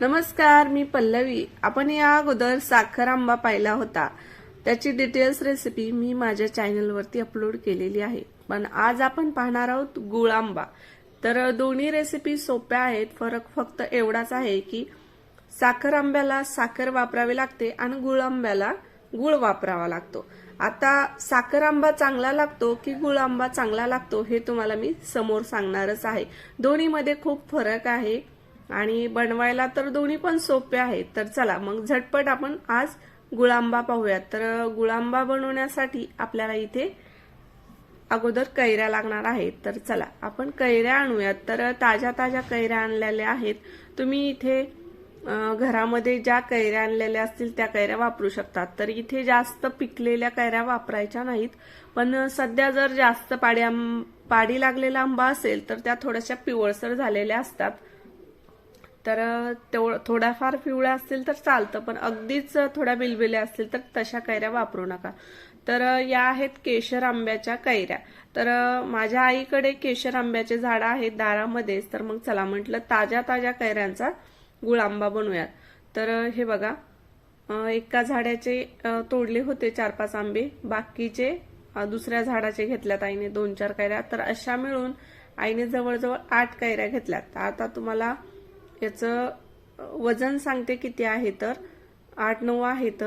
नमस्कार मी पल्लवी. आपण या अगोदर साखर आंबा पाहिला होता. त्याची डिटेल्स रेसिपी मी माझ्या चॅनलवरती अपलोड केलेली आहे. पण आज आपण पाहणार आहोत गुळ आंबा. तर दोन्ही रेसिपी सोप्या आहेत. फरक फक्त एवढाच आहे की साखर आंब्याला साखर वापरावी लागते आणि गुळ आंब्याला गुळ वापरावा लागतो. आता साखर आंबा चांगला लागतो की गुळ आंबा चांगला लागतो हे तुम्हाला मी समोर सांगणारच आहे. दोन्हीमध्ये खूप फरक आहे. आणि बनवायला तर दोन्ही पण सोपे आहेत. तर चला मग झटपट आपण आज गुळांबा पाहूयात. तर गुळांबा बनवण्यासाठी आपल्याला इथे अगोदर कैऱ्या लागणार आहेत. तर चला आपण कैऱ्या आणूयात. तर ताज्या ताज्या कैऱ्या आणलेल्या आहेत. तुम्ही इथे घरामध्ये ज्या कैऱ्या आणलेल्या असतील त्या कैऱ्या वापरू शकतात. तर इथे जास्त पिकलेल्या कैऱ्या वापरायच्या नाहीत. पण सध्या जर जास्त पाड्या पाडी लागलेला आंबा असेल तर त्या थोड्याशा पिवळसर झालेल्या असतात. तर तेवढं थोड्याफार पिवळ्या असतील तर चालतं पण अगदीच थोड्या बिलबिल्या असतील तर तशा कैऱ्या वापरू नका. तर या आहेत केशर आंब्याच्या कैऱ्या. तर माझ्या आईकडे केशर आंब्याचे झाडं आहेत दारामध्येच तर मग चला म्हटलं ताज्या ताज्या कैऱ्यांचा गुळ आंबा बनवूयात. तर हे बघा एका झाडाचे तोडले होते चार पाच आंबे बाकीचे दुसऱ्या झाडाचे घेतल्यात आईने दोन चार कैऱ्या. तर अशा मिळून आईने जवळजवळ आठ कैऱ्या घेतल्यात. आता तुम्हाला याचं वजन सांगते किती आहे तर. आठ नऊ आहेत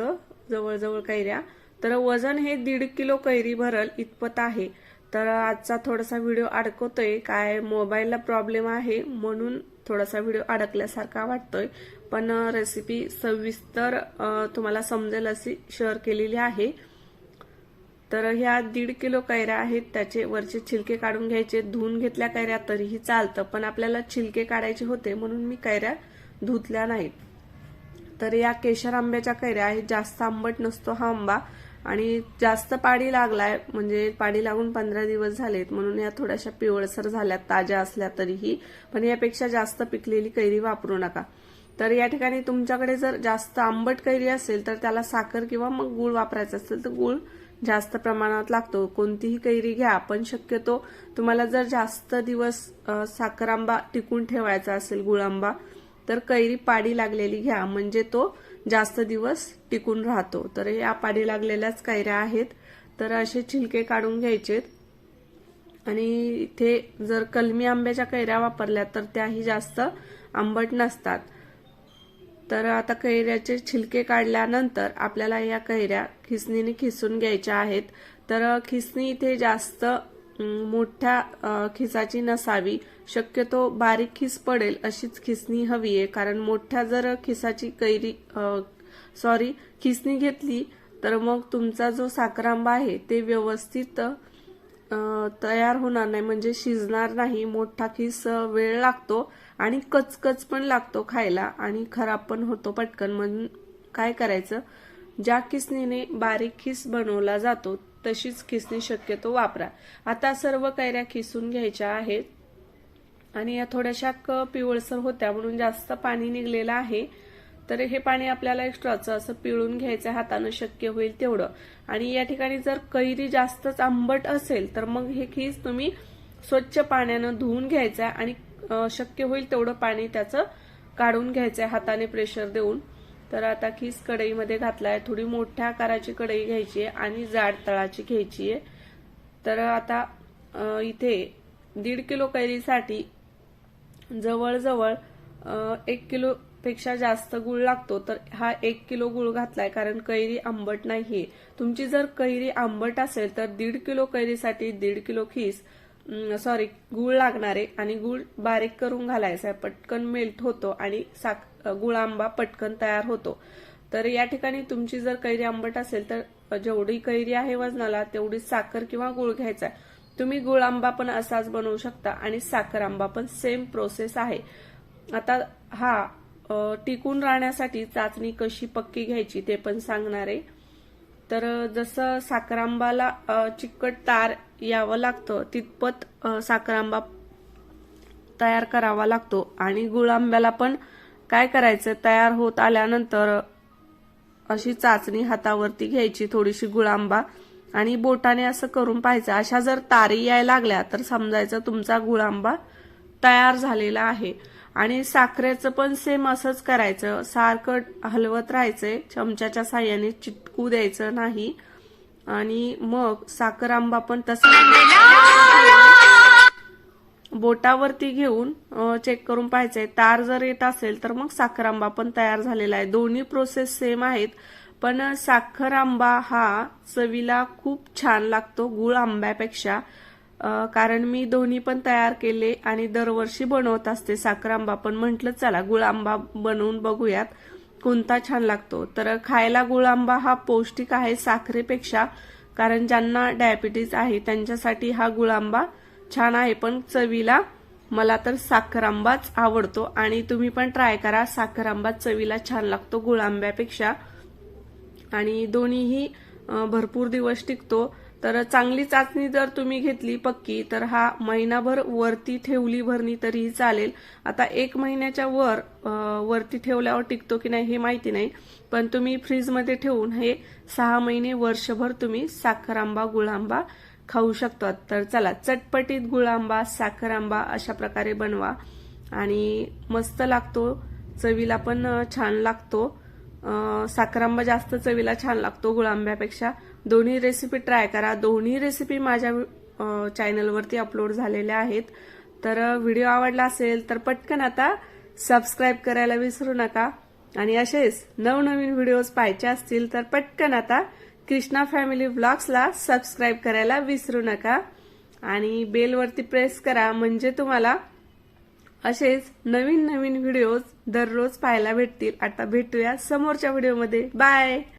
जवळजवळ कैऱ्या. तर वजन हे दीड किलो कैरी भरल इतपत आहे. तर आजचा थोडासा व्हिडिओ अडकवतोय. काय मोबाईलला प्रॉब्लेम आहे म्हणून थोडासा व्हिडिओ अडकल्यासारखा वाटतोय. पण रेसिपी सविस्तर तुम्हाला समजेल अशी शेअर केलेली आहे. तर ह्या दीड किलो कैऱ्या आहेत त्याचे वरचे छिलके काढून घ्यायचे धुवून घेतल्या कैऱ्या तरीही चालतं पण आपल्याला छिलके काढायचे होते म्हणून मी कैऱ्या धुतल्या नाहीत. तर या केशर आंब्याच्या कैऱ्या आहेत जास्त आंबट नसतो हा आंबा आणि जास्त पाणी लागलाय म्हणजे पाणी लागून पंधरा दिवस झालेत म्हणून या थोड्याशा पिवळसर झाल्या ताज्या असल्या तरीही पण यापेक्षा जास्त पिकलेली कैरी वापरू नका. तर या ठिकाणी तुमच्याकडे जर जास्त आंबट कैरी असेल तर त्याला साखर किंवा मग गुळ वापरायचं असेल तर गुळ जास्त प्रमाणात लागतो. कोणतीही कैरी घ्या पण शक्यतो तुम्हाला जर जास्त दिवस साखर आंबा टिकून ठेवायचा असेल गुळ आंबा तर कैरी पाडी लागलेली घ्या. म्हणजे तो जास्त दिवस टिकून राहतो. तर या पाडी लागलेल्याच कैऱ्या आहेत. तर असे छिलके काढून घ्यायचेत. आणि इथे जर कलमी आंब्याच्या कैऱ्या वापरल्या तर त्याही जास्त आंबट नसतात. तर आता कैऱ्याचे छिलके काढल्यानंतर आपल्याला या कैऱ्या खिसणीने खिसून घ्यायच्या आहेत. तर खिसणी इथे जास्त मोठ्या खिसाची नसावी. शक्यतो बारीक खिस पडेल अशीच खिसणी हवी आहे. कारण मोठ्या जर खिसाची कैरी सॉरी खिसणी घेतली तर मग तुमचा जो साखरांबा आहे ते व्यवस्थित तयार होणार नाही. म्हणजे शिजणार नाही. मोठा खीस वेळ लागतो आणि कचकच पण लागतो खायला आणि खराब पण होतो पटकन. म्हणून काय करायचं? ज्या किसणीने बारीक खिस बनवला जातो तशीच खिसणी शक्यतो वापरा. आता सर्व कैऱ्या खिसून घ्यायच्या आहेत. आणि या थोड्याशा क पिवळसर होत्या म्हणून जास्त पाणी निघलेलं आहे. तर हे पाणी आपल्याला एक्स्ट्राचं असं पिळून घ्यायचं हातानं शक्य होईल तेवढं. आणि या ठिकाणी जर कैरी जास्तच आंबट असेल तर मग हे खीस तुम्ही स्वच्छ पाण्यानं धुवून घ्यायचं आहे आणि शक्य होईल तेवढं पाणी त्याचं काढून घ्यायचं आहे हाताने प्रेशर देऊन. तर आता खीस कढईमध्ये घातलाय थोडी मोठ्या आकाराची कढई घ्यायची आहे आणि जाड तळाची घ्यायची आहे. तर आता इथे दीड किलो कैरीसाठी जवळजवळ एक किलो पेक्षा जास्त गुळ लागतो तर हा एक किलो गुळ घातलाय कारण कैरी आंबट नाहीये. तुमची जर कैरी आंबट असेल तर दीड किलो कैरीसाठी दीड किलो खीस सॉरी गुळ लागणार आहे आणि गुळ बारीक करून घालायचा आहे पटकन मेल्ट होतो आणि साक गुळ आंबा पटकन तयार होतो. तर या ठिकाणी तुमची जर कैरी आंबट असेल तर जेवढी कैरी आहे वजनाला तेवढी साखर किंवा गुळ घ्यायचा आहे. तुम्ही गुळ आंबा पण असाच बनवू शकता आणि साखर आंबा पण सेम प्रोसेस आहे. आता हा टिकून राहण्यासाठी चाचणी कशी पक्की घ्यायची ते पण सांगणार आहे. तर जसं साखरांबाला चिकट तार यावं लागतं तितपत साखरांबा तयार करावा लागतो. आणि गुळ आंब्याला पण काय करायचं तयार होत आल्यानंतर अशी चाचणी हातावरती घ्यायची थोडीशी गुळांबा. आणि बोटाने असं करून पाहायचं अशा जर तारी यायला लागल्या तर समजायचं तुमचा गुळांबा तयार झालेला आहे. आणि साखरेचं पण सेम असंच करायचं. सारखं हलवत राहायचंय चमच्याच्या साह्याने चिटकू द्यायचं नाही. आणि मग साखर आंबा पण तसा बोटावरती घेऊन चेक करून पाहायचंय. तार जर येत असेल तर मग साखर आंबा पण तयार झालेला आहे. दोन्ही प्रोसेस सेम आहेत. पण साखर आंबा हा चवीला खूप छान लागतो गुळ आंब्यापेक्षा. कारण मी दोन्ही पण तयार केले आणि दरवर्षी बनवत असते साखर आंबा. पण म्हटलं चला गुळ आंबा बनवून बघूयात कोणता छान लागतो. तर खायला गुळ आंबा हा पौष्टिक आहे साखरेपेक्षा कारण ज्यांना डायबिटीज आहे त्यांच्यासाठी हा गुळ आंबा छान आहे. पण चवीला मला तर साखर आंबाच आवडतो आणि तुम्ही पण ट्राय करा. साखर आंबा चवीला छान लागतो गुळ आंब्यापेक्षा. आणि दोन्हीही भरपूर दिवस टिकतो. तर चांगली चाचणी जर तुम्ही घेतली पक्की तर हा महिनाभर वरती ठेवली भरणी तरीही चालेल. आता एक महिन्याच्या वर वरती ठेवल्यावर टिकतो की नाही हे माहिती नाही पण तुम्ही फ्रीजमध्ये ठेवून हे सहा महिने वर्षभर तुम्ही साखर आंबा गुळांबा खाऊ शकतात. तर चला चटपटीत गुळांबा साखर आंबा अशा प्रकारे बनवा. आणि मस्त लागतो चवीला पण छान लागतो. साखर आंबा जास्त चवीला छान लागतो गुळांब्यापेक्षा. दोन्ही रेसिपी ट्राय करा. दोन्ही रेसिपी माझ्या चॅनलवरती अपलोड झालेल्या आहेत. तर व्हिडिओ आवडला असेल तर पटकन आता सबस्क्राईब करायला विसरू नका. आणि असेच नवनवीन व्हिडिओज पाहायचे असतील तर पटकन आता कृष्णा फॅमिली व्लॉग्सला सबस्क्राईब करायला विसरू नका. आणि बेलवरती प्रेस करा. म्हणजे तुम्हाला असेच नवीन नवीन व्हिडिओज दररोज पाहायला भेटतील. आता भेटूया समोरच्या व्हिडिओमध्ये बाय